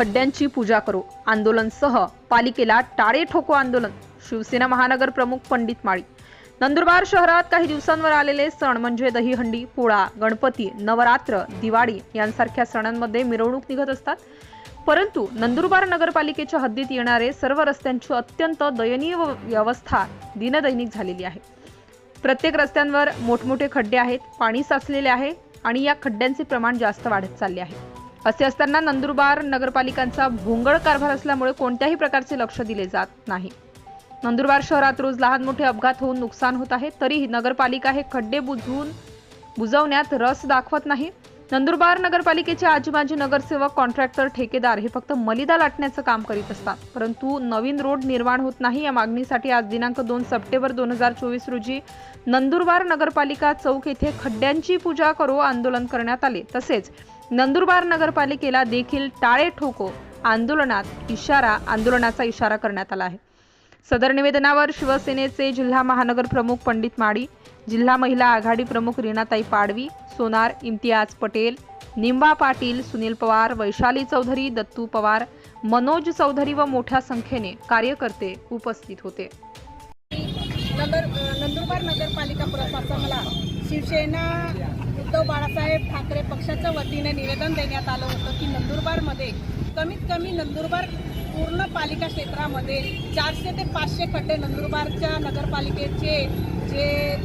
खड्ड्यांची पूजा करू. आंदोलनसह पालिकेला टाळे ठोको आंदोलन. शिवसेना महानगर प्रमुख पंडित माळी. नंदुरबार शहरात काही दिवसांवर आलेले सण म्हणजे दहीहंडी पोळा गणपती नवरात्र दिवाळी यांसारख्या सणांमध्ये मिरवणूक निघत असतात. परंतु नंदुरबार नगरपालिकेच्या हद्दीत येणारे सर्व रस्त्यांची अत्यंत दयनीय व्यवस्था दिनदैनिक झालेली आहे. प्रत्येक रस्त्यांवर मोठमोठे खड्डे आहेत पाणी साचलेले आहे आणि या खड्ड्यांचे प्रमाण जास्त वाढत चालले आहे. असे असताना नंदुरबार नगरपालिकांचा भोंगळ कारभार असल्यामुळे कोणत्याही प्रकारचे लक्ष दिले जात नाही. नंदुरबार शहरात रोज लहान मोठे अपघात होऊन नुकसान होत आहे तरीही नगरपालिका हे खड्डे बुजवून बुजवण्यात रस दाखवत नाही. नंदुरबार नगरपालिकेचे आजी माजी नगरसेवक कॉन्ट्रॅक्टर ठेकेदार हे फक्त मलिदा लाटण्याचं काम करीत असतात. परंतु नवीन रोड निर्माण होत नाही या मागणीसाठी आज दिनांक दोन सप्टेंबर दोन हजार चोवीस रोजी नंदुरबार नगरपालिका चौक येथे खड्ड्यांची पूजा करो आंदोलन करण्यात आले. तसेच नंदुरबार नगरपालिकेला देखील टाळे ठोको आंदोलनात इशारा आंदोलनाचा इशारा करण्यात आला आहे. सदर निवेदनावर शिवसेनेचे जिल्हा महानगर प्रमुख पंडित माडी जिल्हा महिला आघाडी प्रमुख रीनाताई पाडवी सोनार इम्तियाज पटेल निंबा पाटील सुनील पवार वैशाली चौधरी दत्तू पवार मनोज चौधरी व मोठ्या संख्येने कार्यकर्ते उपस्थित होते. नंदुरबार नगरपालिका प्रशासनाला शिवसेना उद्धव बाळासाहेब ठाकरे पक्षाच्या वतीने निवेदन देण्यात आलं होतं की नंदुरबारमध्ये कमीत कमी नंदुरबार पूर्ण पालिका क्षेत्रामध्ये चारशे ते पाचशे खड्डे नंदुरबारच्या नगरपालिकेचे जे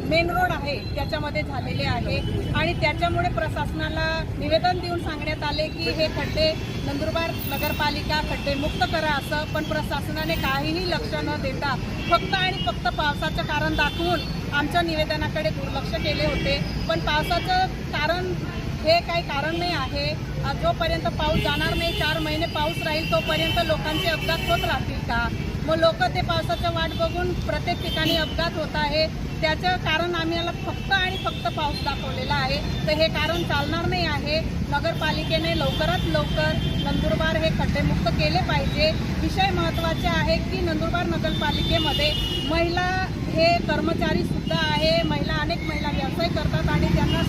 मेन रोड आहे त्याच्यामध्ये झालेले आहे. आणि त्याच्यामुळे प्रशासनाला निवेदन देऊन सांगण्यात आले की हे खड्डे नंदुरबार नगरपालिका खड्डे मुक्त करा असं पण प्रशासनाने काहीही लक्ष न देता फक्त आणि फक्त पावसाचं कारण दाखवून आमच्या निवेदनाकडे दुर्लक्ष केले होते. पण पावसाचं कारण हे काही कारण नाही आहे. जोपर्यंत पाऊस जाणार नाही चार महिने पाऊस राहील तोपर्यंत लोकांचे अपघात होत राहतील का? मग लोक ते पावसाच्या वाट बघून प्रत्येक ठिकाणी अपघात होत आहे. त्याचं कारण आम्ही याला फक्त आणि फक्त पाऊस दाखवलेला आहे. तर हे कारण चालणार नाही आहे. नगरपालिकेने लवकरात लवकर नंदुरबार हे खड्डेमुक्त केले पाहिजे. विषय महत्त्वाचे आहे की नंदुरबार नगरपालिकेमध्ये महिला हे कर्मचारीसुद्धा आहे. महिला अनेक महिला व्यवसाय करतात आणि त्यांना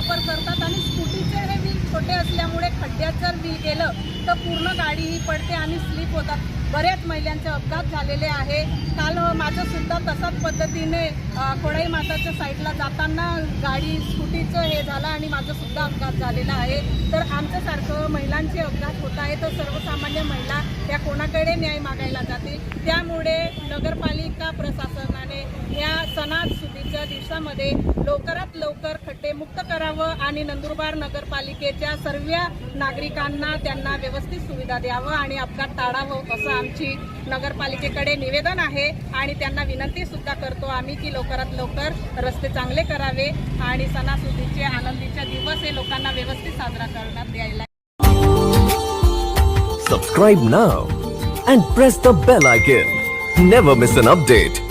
वापर करतात आणि स्कूटीचे हे व्हील छोटे असल्यामुळे खड्ड्यात जर व्हील गेलं तर पूर्ण गाडी ही पडते आणि स्लिप होतात. बऱ्याच महिलांचे अपघात झालेले आहे. काल माझंसुद्धा माझं सुद्धा तसाच पद्धतीने अ, खोडाई माताच्या साईडला जाताना गाडी स्कूटीचं हे झालं आणि माझं सुद्धा अपघात झालेला आहे. तर आमच्यासारखं महिलांचे अपघात होत आहे. तर सर्वसामान्य महिला या कोणाकडे न्याय मागायला जातील? त्यामुळे नगरपालिका प्रशासनाने या सणासुदीच्या दिवसामध्ये लवकरात लवकर खड्डे मुक्त करावं आणि नंदुरबार नगरपालिकेच्या सर्व नागरिकांना त्यांना व्यवस्थित सुविधा द्यावं आणि अपघात टाळावं असं आमची नगरपालिकेकडे निवेदन आहे आणि त्यांना विनंती सुद्धा करतो आम्ही की लवकरात लवकर रस्ते चांगले करावे आणि सणासुदीचे आनंदीचे दिवस हे लोकांना व्यवस्थित साजरा करण्यात द्यायला सबस्क्राईब ना and press the bell icon never miss an update